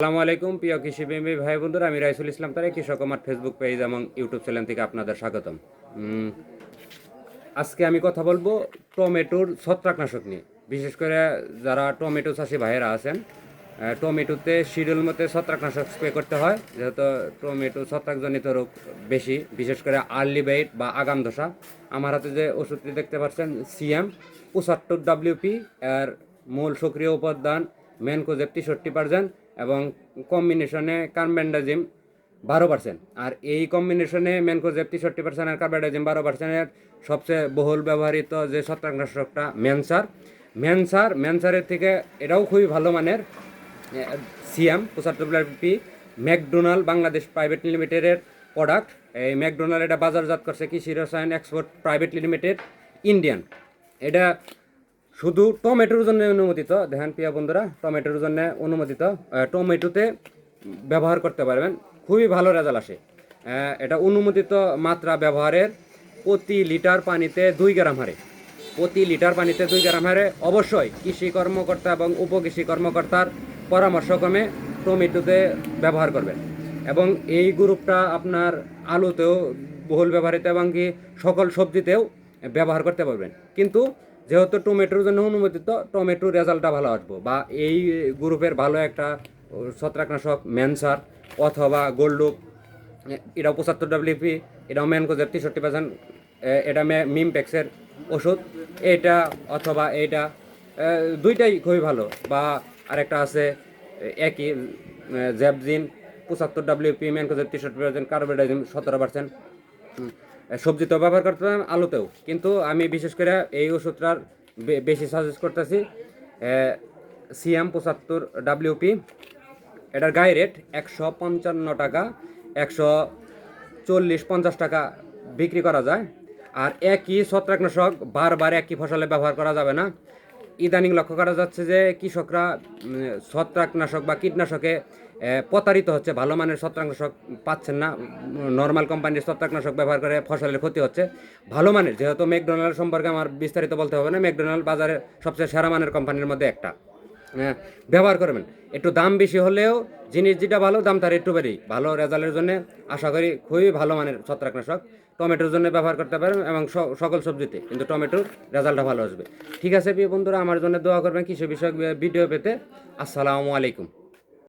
আসসালামু আলাইকুম, প্রিয় কৃষি প্রেমী ভাই বন্ধুরা আমি রাইসুল ইসলাম তারে কৃষক আমার ফেসবুক পেজ এবং ইউটিউব চ্যানেল থেকে আপনাদের স্বাগতম। আজকে আমি কথা বলব টমেটোর ছত্রাকনাশক নিয়ে। বিশেষ করে যারা টমেটো চাষি ভাইয়েরা আছেন টমেটোতে শিডিউল মতে ছত্রাকনাশক স্প্রে করতে হয়, যেহেতু টমেটো ছত্রাকজনিত রোগ বেশি। বিশেষ করে আর্লি বাইট বা আগাম দশা। আমার হাতে যে ওষুধটি দেখতে পাচ্ছেন, সিএম পঁচাত্তর ডাব্লিউপি এর মূল সক্রিয় উপাদান ম্যানকোজেব তেষট্টি পার্সেন্ট এবং কম্বিনেশনে কার্বেন্ডাজিম বারো পার্সেন্ট আর এই কম্বিনেশনে ম্যানকোজেব তেষট্টি পার্সেন্ট আর কার্বেন্ডাজিম বারো পার্সেন্টের সবচেয়ে বহুল ব্যবহৃত যে ছত্রাকনাশকটা ম্যানসার ম্যানসার ম্যানসারের থেকে এটাও খুবই ভালো মানের সিএম পঁচাত্তর পি ম্যাকডোনাল্ড বাংলাদেশ প্রাইভেট লিমিটেডের প্রোডাক্ট এই ম্যাকডোনাল্ড এটা বাজারজাত করছে কৃষি রসায়ন এক্সপোর্ট প্রাইভেট লিমিটেড ইন্ডিয়ান এটা শুধু টমেটোর জন্য অনুমোদিত। দেখেন প্রিয় বন্ধুরা, টমেটোর জন্য অনুমোদিত। টমেটোতে ব্যবহার করতে পারবেন। খুবই ভালো রেজাল্ট আসে। এটা অনুমোদিত মাত্রা ব্যবহারের প্রতি লিটার পানিতে দুই গ্রাম হারে। প্রতি লিটার পানিতে দুই গ্রাম হারে অবশ্যই কৃষি কর্মকর্তা এবং উপকৃষি কর্মকর্তার পরামর্শক্রমে টমেটোতে ব্যবহার করবেন। এবং এই গ্রুপটা আপনার আলুতেও বহুল ব্যবহৃত এবং কি সকল সবজিতেও ব্যবহার করতে পারবেন। কিন্তু যেহেতু টমেটোর জন্য অনুমোদিত টমেটোর রেজাল্টটা ভালো আসব। বা এই গ্রুপের ভালো একটা ছত্রাকনাশক ম্যানসার অথবা গোল্ডুপ এটাও পঁচাত্তর ডাব্লিউপি এটাও ম্যানকোজের তেষট্টি পার্সেন্ট এটা মিমপ্যাক্সের ওষুধ। এটা অথবা এইটা এ, দুইটাই খুবই ভালো। বা আরেকটা আছে একই জ্যাবজিন পঁচাত্তর ডাব্লিউপি ম্যানকোজের তেষট্টি পার্সেন্ট কার্বোডাইজিম সতেরো পার্সেন্ট সবজিতেও ব্যবহার করতাম আলুতেও। কিন্তু আমি বিশেষ করে এই ওষুধটার বেশি সাজেস্ট করতেছি সিএম পঁচাত্তর ডাব্লিউপি এটার গায়ে রেট একশো পঞ্চান্ন টাকা, একশো চল্লিশ পঞ্চাশ টাকা বিক্রি করা যায়। আর একই ছত্রাকনাশক বারবার একই ফসলে ব্যবহার করা যাবে না। ইদানিং লক্ষ্য করা যাচ্ছে যে কৃষকরা ছত্রাকনাশক বা কীটনাশকে প্রতারিত হচ্ছে, ভালো মানের ছত্রাকনাশক পাচ্ছেন না নর্মাল কোম্পানির ছত্রাকনাশক ব্যবহার করে ফসলের ক্ষতি হচ্ছে। ভালো মানের, যেহেতু ম্যাকডোনাল্ড সম্পর্কে আমার বিস্তারিত বলতে হবে না ম্যাকডোনাল্ড বাজারে সবচেয়ে সেরা মানের কোম্পানির মধ্যে একটা। ব্যবহার করবেন। একটু দাম বেশি হলেও জিনিস যেটা ভালো, দাম তার একটু বেড়ে ভালো রেজাল্টের জন্য আশা করি খুবই ভালো মানের ছত্রাকনাশক। টমেটোর জন্য ব্যবহার করতে পারেন এবং সকল সবজিতে, কিন্তু টমেটোর রেজাল্টটা ভালো আসবে। ঠিক আছে প্রিয় বন্ধুরা, আমার জন্য দোয়া করবেন কৃষি বিষয়ক ভিডিও পেতে। আসসালামু আলাইকুম।